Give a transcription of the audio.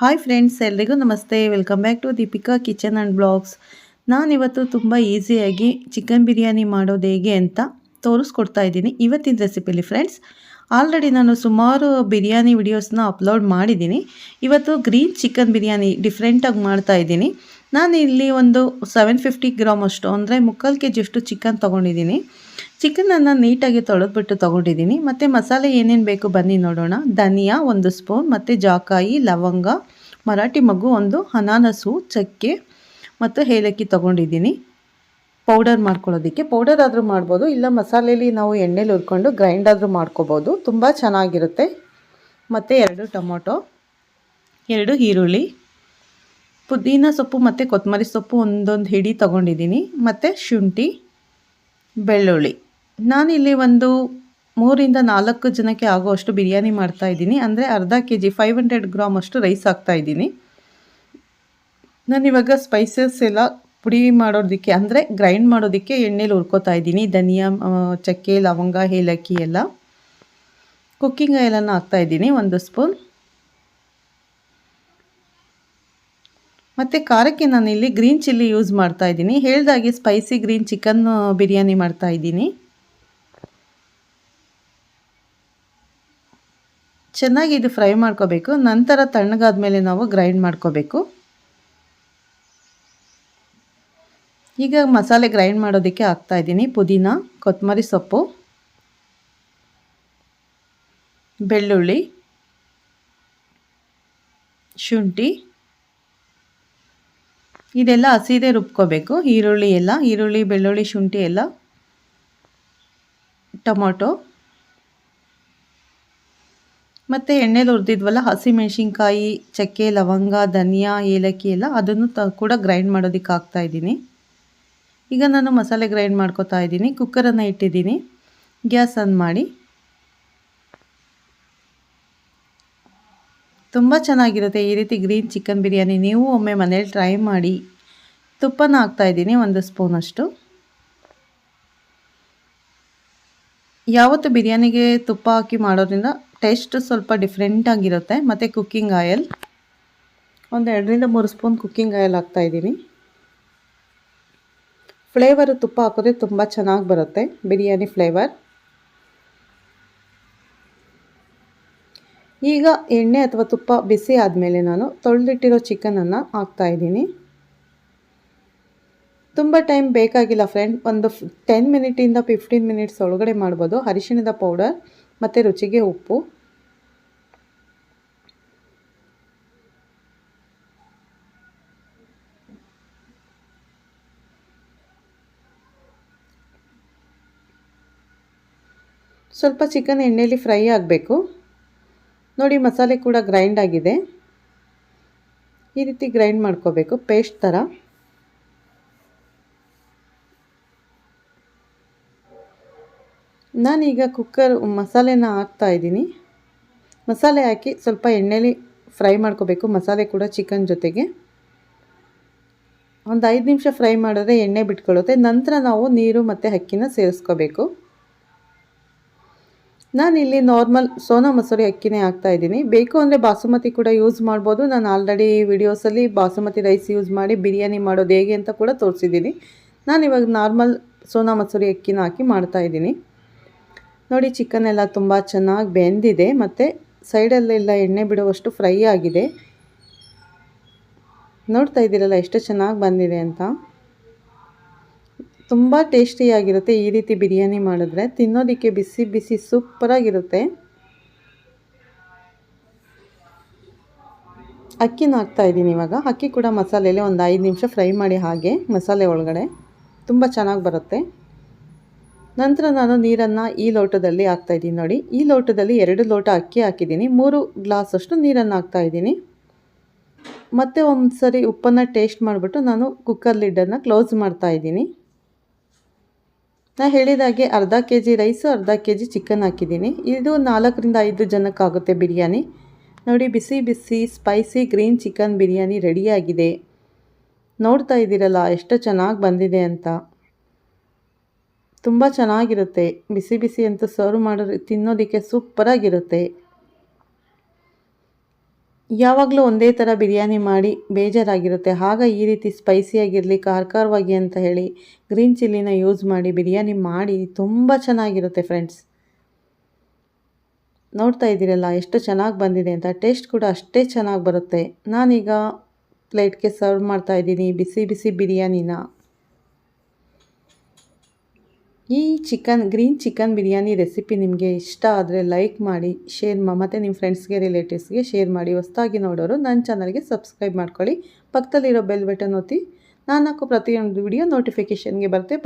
Hi friends ಎಲ್ರಿಗೂ ನಮಸ್ತೆ. Welcome back to Deepika kitchen and blogs ನಾನಿವತ್ತು ತುಂಬ ಈಸಿಯಾಗಿ ಚಿಕನ್ ಬಿರಿಯಾನಿ ಮಾಡೋದು ಹೇಗೆ ಅಂತ ತೋರಿಸ್ಕೊಡ್ತಾ ಇದ್ದೀನಿ ಇವತ್ತಿನ ರೆಸಿಪಿಲಿ ಫ್ರೆಂಡ್ಸ್ ಆಲ್ರೆಡಿ ನಾನು ಸುಮಾರು ಬಿರಿಯಾನಿ ವಿಡಿಯೋಸ್ನ ಅಪ್ಲೋಡ್ ಮಾಡಿದ್ದೀನಿ. ಇವತ್ತು ಗ್ರೀನ್ ಚಿಕನ್ ಬಿರಿಯಾನಿ ಡಿಫ್ರೆಂಟಾಗಿ ಮಾಡ್ತಾ ಇದ್ದೀನಿ. ನಾನು ಇಲ್ಲಿ ಒಂದು ಸೆವೆನ್ ಫಿಫ್ಟಿ ಗ್ರಾಮ್ ಅಷ್ಟು, ಅಂದರೆ ಮುಕ್ಕಾಲು ಕೆ ಜಿಯಷ್ಟು ಚಿಕನ್ ತೊಗೊಂಡಿದ್ದೀನಿ. ಚಿಕನನ್ನು ನೀಟಾಗಿ ತೊಳೆದ್ಬಿಟ್ಟು ತೊಗೊಂಡಿದ್ದೀನಿ. ಮತ್ತು ಮಸಾಲೆ ಏನೇನು ಬೇಕು ಬನ್ನಿ ನೋಡೋಣ. ಧನಿಯಾ ಒಂದು ಸ್ಪೂನ್ ಮತ್ತು ಜಾಕಾಯಿ, ಲವಂಗ, ಮರಾಠಿ ಮಗು ಒಂದು, ಅನಾನಸು, ಚಕ್ಕೆ, ಮತ್ತು ಏಲಕ್ಕಿ ತೊಗೊಂಡಿದ್ದೀನಿ. ಪೌಡರ್ ಮಾಡ್ಕೊಳ್ಳೋದಕ್ಕೆ. ಪೌಡರ್ ಆದರೂ ಮಾಡ್ಬೋದು, ಇಲ್ಲ ಮಸಾಲೆಯಲ್ಲಿ ನಾವು ಎಣ್ಣೆಲಿ ಹುರ್ಕೊಂಡು ಗ್ರೈಂಡ್ ಆದರೂ ಮಾಡ್ಕೋಬೋದು. ತುಂಬ ಚೆನ್ನಾಗಿರುತ್ತೆ. ಮತ್ತು ಎರಡು ಟೊಮೊಟೊ, ಎರಡು ಈರುಳ್ಳಿ ಪುದೀನ ಸೊಪ್ಪು ಮತ್ತು ಕೊತ್ತಂಬರಿ ಸೊಪ್ಪು ಒಂದೊಂದು ಹಿಡಿ ತೊಗೊಂಡಿದ್ದೀನಿ. ಮತ್ತು ಶುಂಠಿ, ಬೆಳ್ಳುಳ್ಳಿ. ನಾನಿಲ್ಲಿ ಒಂದು ಮೂರಿಂದ ನಾಲ್ಕು ಜನಕ್ಕೆ ಆಗುವಷ್ಟು ಬಿರಿಯಾನಿ ಮಾಡ್ತಾಯಿದ್ದೀನಿ ಅಂದರೆ ಅರ್ಧ K G five hundred gram ಅಷ್ಟು ರೈಸ್ ಹಾಕ್ತಾಯಿದ್ದೀನಿ ನಾನಿವಾಗ ಸ್ಪೈಸಸ್ ಎಲ್ಲ ಪುಡಿ ಮಾಡೋದಕ್ಕೆ, ಅಂದರೆ ಗ್ರೈಂಡ್ ಮಾಡೋದಕ್ಕೆ ಎಣ್ಣೆಲಿ ಹುರ್ಕೋತಾ ಇದ್ದೀನಿ. ಧನಿಯಾ ಚಕ್ಕೆ, ಲವಂಗ, ಏಲಕ್ಕಿ ಎಲ್ಲ. ಕುಕ್ಕಿಂಗ್ ಆಯಿಲನ್ನು ಹಾಕ್ತಾಯಿದ್ದೀನಿ ಒಂದು ಸ್ಪೂನ್ ಮತ್ತು ಖಾರಕ್ಕೆ ನಾನಿಲ್ಲಿ ಗ್ರೀನ್ ಚಿಲ್ಲಿ ಯೂಸ್ ಮಾಡ್ತಾ ಇದ್ದೀನಿ. ಹೇಳ್ದಾಗೆ ಸ್ಪೈಸಿ ಗ್ರೀನ್ ಚಿಕನ್ ಬಿರಿಯಾನಿ ಮಾಡ್ತಾ ಇದ್ದೀನಿ. ಚೆನ್ನಾಗಿ ಇದು ಫ್ರೈ ಮಾಡ್ಕೋಬೇಕು. ನಂತರ ತಣ್ಣಗಾದ ಮೇಲೆ ನಾವು ಗ್ರೈಂಡ್ ಮಾಡ್ಕೋಬೇಕು. ಈಗ ಮಸಾಲೆ ಗ್ರೈಂಡ್ ಮಾಡೋದಕ್ಕೆ ಹಾಕ್ತಾ ಇದ್ದೀನಿ. ಪುದೀನ ಕೊತ್ತಂಬರಿ ಸೊಪ್ಪು, ಬೆಳ್ಳುಳ್ಳಿ, ಶುಂಠಿ ಇದೆಲ್ಲ ಹಸಿದೆ ರುಬ್ಕೋಬೇಕು. ಈರುಳ್ಳಿ ಎಲ್ಲ, ಈರುಳ್ಳಿ, ಬೆಳ್ಳುಳ್ಳಿ, ಶುಂಠಿ ಎಲ್ಲ, ಟೊಮೊಟೊ. ಮತ್ತು ಎಣ್ಣೆಲಿ ಹುರಿದಿದ್ವಲ್ಲ, ಹಸಿಮೆಣ್ಸಿನ್ಕಾಯಿ, ಚಕ್ಕೆ, ಲವಂಗ, ಧನಿಯಾ, ಏಲಕ್ಕಿ ಎಲ್ಲ ಅದನ್ನು ತ ಕೂಡ ಗ್ರೈಂಡ್ ಮಾಡೋದಕ್ಕೆ ಹಾಕ್ತಾ ಇದ್ದೀನಿ. ಈಗ ನಾನು ಮಸಾಲೆ ಗ್ರೈಂಡ್ ಮಾಡ್ಕೋತಾ ಇದ್ದೀನಿ. ಕುಕ್ಕರನ್ನು ಇಟ್ಟಿದ್ದೀನಿ. ಗ್ಯಾಸ್ ಆನ್ ಮಾಡಿ. ತುಂಬ ಚೆನ್ನಾಗಿರುತ್ತೆ ಈ ರೀತಿ ಗ್ರೀನ್ ಚಿಕನ್ ಬಿರಿಯಾನಿ. ನೀವು ಒಮ್ಮೆ ಮನೇಲಿ ಟ್ರೈ ಮಾಡಿ. ತುಪ್ಪನ ಹಾಕ್ತಾಯಿದ್ದೀನಿ ಒಂದು ಸ್ಪೂನಷ್ಟು ಯಾವತ್ತು ಬಿರಿಯಾನಿಗೆ ತುಪ್ಪ ಹಾಕಿ ಮಾಡೋದ್ರಿಂದ ಟೇಸ್ಟ್ ಸ್ವಲ್ಪ ಡಿಫ್ರೆಂಟಾಗಿರುತ್ತೆ ಮತ್ತು ಕುಕ್ಕಿಂಗ್ ಆಯಲ್. ಒಂದು ಎರಡರಿಂದ ಮೂರು ಸ್ಪೂನ್ ಕುಕ್ಕಿಂಗ್ ಆಯಲ್ ಹಾಕ್ತಾಯಿದ್ದೀನಿ ಫ್ಲೇವರು ತುಪ್ಪ ಹಾಕಿದ್ರೆ ತುಂಬ ಚೆನ್ನಾಗಿ ಬರುತ್ತೆ ಬಿರಿಯಾನಿ ಫ್ಲೇವರ್. ಈಗ ಎಣ್ಣೆ ಅಥವಾ ತುಪ್ಪ ಬಿಸಿ ಆದಮೇಲೆ ನಾನು ತೊಳೆದಿಟ್ಟಿರೋ ಚಿಕನನ್ನು ಹಾಕ್ತಾಯಿದ್ದೀನಿ ತುಂಬ ಟೈಮ್ ಬೇಕಾಗಿಲ್ಲ ಫ್ರೆಂಡ್. ಒಂದು ಟೆನ್ ಮಿನಿಟಿಂದ ಫಿಫ್ಟೀನ್ ಮಿನಿಟ್ಸ್ ಒಳಗಡೆ ಮಾಡ್ಬೋದು. ಅರಿಶಿಣದ ಪೌಡರ್ ಮತ್ತು ರುಚಿಗೆ ಉಪ್ಪು. ಸ್ವಲ್ಪ ಚಿಕನ್ ಎಣ್ಣೆಯಲ್ಲಿ ಫ್ರೈ ಆಗಬೇಕು. ನೋಡಿ, ಮಸಾಲೆ ಕೂಡ ಗ್ರೈಂಡ್ ಆಗಿದೆ. ಈ ರೀತಿ ಗ್ರೈಂಡ್ ಮಾಡ್ಕೋಬೇಕು ಪೇಸ್ಟ್ ಥರ ನಾನೀಗ ಕುಕ್ಕರ್ ಮಸಾಲೆನ ಹಾಕ್ತಾ ಇದ್ದೀನಿ. ಮಸಾಲೆ ಹಾಕಿ ಸ್ವಲ್ಪ ಎಣ್ಣೆಲಿ ಫ್ರೈ ಮಾಡ್ಕೋಬೇಕು, ಮಸಾಲೆ ಕೂಡ ಚಿಕನ್ ಜೊತೆಗೆ. ಒಂದು ಐದು ನಿಮಿಷ ಫ್ರೈ ಮಾಡಿದ್ರೆ ಎಣ್ಣೆ ಬಿಟ್ಕೊಳ್ಳುತ್ತೆ. ನಂತರ ನಾವು ನೀರು ಮತ್ತು ಅಕ್ಕಿನ ಸೇರಿಸ್ಕೋಬೇಕು. ನಾನಿಲ್ಲಿ ನಾರ್ಮಲ್ ಸೋನಾ ಮಸೂರಿ ಅಕ್ಕಿನೇ ಹಾಕ್ತಾ ಇದ್ದೀನಿ. ಬೇಕು ಅಂದರೆ ಬಾಸುಮತಿ ಕೂಡ ಯೂಸ್ ಮಾಡ್ಬೋದು. ನಾನು ಆಲ್ರೆಡಿ ವಿಡಿಯೋಸಲ್ಲಿ ಬಾಸುಮತಿ ರೈಸ್ ಯೂಸ್ ಮಾಡಿ ಬಿರಿಯಾನಿ ಮಾಡೋದು ಹೇಗೆ ಅಂತ ಕೂಡ ತೋರಿಸಿದ್ದೀನಿ. ನಾನು ಇವಾಗ ನಾರ್ಮಲ್ ಸೋನಾ ಮಸೂರಿ ಅಕ್ಕಿನ ಹಾಕಿ ಮಾಡ್ತಾ ಇದ್ದೀನಿ. ನೋಡಿ ಚಿಕನ್ ಎಲ್ಲ ತುಂಬ ಚೆನ್ನಾಗಿ ಬೆಂದಿದೆ. ಮತ್ತು ಸೈಡಲ್ಲೆಲ್ಲ ಎಣ್ಣೆ ಬಿಡುವಷ್ಟು ಫ್ರೈ ಆಗಿದೆ. ನೋಡ್ತಾ ಇದ್ದೀರಲ್ಲ, ಎಷ್ಟು ಚೆನ್ನಾಗಿ ಬಂದಿದೆ ಅಂತ. ತುಂಬ ಟೇಸ್ಟಿಯಾಗಿರುತ್ತೆ ಈ ರೀತಿ ಬಿರಿಯಾನಿ ಮಾಡಿದ್ರೆ. ತಿನ್ನೋದಕ್ಕೆ ಬಿಸಿ ಬಿಸಿ ಸೂಪರಾಗಿರುತ್ತೆ ಅಕ್ಕಿನ ಹಾಕ್ತಾ ಇದ್ದೀನಿ ಇವಾಗ. ಅಕ್ಕಿ ಕೂಡ ಮಸಾಲೆಯಲ್ಲಿ ಒಂದು ಐದು ನಿಮಿಷ ಫ್ರೈ ಮಾಡಿ ಹಾಗೆ ಮಸಾಲೆ ಒಳಗಡೆ. ತುಂಬ ಚೆನ್ನಾಗಿ ಬರುತ್ತೆ. ನಂತರ ನಾನು ನೀರನ್ನು ಈ ಲೋಟದಲ್ಲಿ ಹಾಕ್ತಾಯಿದ್ದೀನಿ ನೋಡಿ. ಈ ಲೋಟದಲ್ಲಿ ಎರಡು ಲೋಟ ಅಕ್ಕಿ ಹಾಕಿದ್ದೀನಿ. ಮೂರು ಗ್ಲಾಸಷ್ಟು ನೀರನ್ನು ಹಾಕ್ತಾಯಿದ್ದೀನಿ ಮತ್ತು ಒಂದು ಸರಿ ಉಪ್ಪನ್ನು ಟೇಸ್ಟ್ ಮಾಡಿಬಿಟ್ಟು ನಾನು ಕುಕ್ಕರ್ ಲಿಡ್ಡನ್ನು ಕ್ಲೋಸ್ ಮಾಡ್ತಾಯಿದ್ದೀನಿ ನಾನು ಹೇಳಿದಾಗೆ ಅರ್ಧ ಕೆ ಜಿ ರೈಸು, ಅರ್ಧ ಕೆ ಜಿ ಚಿಕನ್ ಹಾಕಿದ್ದೀನಿ. ಇದು ನಾಲ್ಕರಿಂದ ಐದು ಜನಕ್ಕಾಗುತ್ತೆ ಬಿರಿಯಾನಿ. ನೋಡಿ, ಬಿಸಿ ಬಿಸಿ ಸ್ಪೈಸಿ ಗ್ರೀನ್ ಚಿಕನ್ ಬಿರಿಯಾನಿ ರೆಡಿಯಾಗಿದೆ. ನೋಡ್ತಾ ಇದ್ದೀರಲ್ಲ, ಎಷ್ಟು ಚೆನ್ನಾಗಿ ಬಂದಿದೆ ಅಂತ. ತುಂಬ ಚೆನ್ನಾಗಿರುತ್ತೆ. ಬಿಸಿ ಬಿಸಿ ಅಂತ ಸರ್ವ್ ಮಾಡೋ ತಿನ್ನೋದಕ್ಕೆ ಸೂಪರಾಗಿರುತ್ತೆ ಯಾವಾಗಲೂ ಒಂದೇ ಥರ ಬಿರಿಯಾನಿ ಮಾಡಿ ಬೇಜಾರಾಗಿರುತ್ತೆ. ಆಗ ಈ ರೀತಿ ಸ್ಪೈಸಿಯಾಗಿರಲಿ ಖಾರ ಖಾರವಾಗಿ ಅಂತ ಹೇಳಿ ಗ್ರೀನ್ ಚಿಲ್ಲಿನ ಯೂಸ್ ಮಾಡಿ ಬಿರಿಯಾನಿ ಮಾಡಿ ತುಂಬ ಚೆನ್ನಾಗಿರುತ್ತೆ ಫ್ರೆಂಡ್ಸ್. ನೋಡ್ತಾ ಇದ್ದೀರಲ್ಲ, ಎಷ್ಟು ಚೆನ್ನಾಗಿ ಬಂದಿದೆ ಅಂತ. ಟೇಸ್ಟ್ ಕೂಡ ಅಷ್ಟೇ ಚೆನ್ನಾಗಿ ಬರುತ್ತೆ. ನಾನೀಗ ಪ್ಲೇಟ್ಗೆ ಸರ್ವ್ ಮಾಡ್ತಾ ಇದ್ದೀನಿ ಬಿಸಿ ಬಿಸಿ ಬಿರಿಯಾನಿನ. ಈ chicken, green chicken biryani recipe ನಿಮಗೆ ಇಷ್ಟ ಆದರೆ ಲೈಕ್ ಮಾಡಿ, ಶೇರ್ ಮತ್ತು ನಿಮ್ಮ ಫ್ರೆಂಡ್ಸ್ಗೆ, ರಿಲೇಟಿವ್ಸ್ಗೆ ಶೇರ್ ಮಾಡಿ. ಹೊಸ್ದಾಗಿ ನೋಡೋರು ನನ್ನ ಚಾನಲ್ಗೆ ಸಬ್ಸ್ಕ್ರೈಬ್ ಮಾಡ್ಕೊಳ್ಳಿ. ಪಕ್ಕದಲ್ಲಿರೋ ಬೆಲ್ ಬಟನ್ ಒತ್ತಿ. ನಾನು ಹಾಕೋ ಪ್ರತಿಯೊಂದು ವಿಡಿಯೋ ನೋಟಿಫಿಕೇಷನ್ಗೆ ಬರುತ್ತೆ.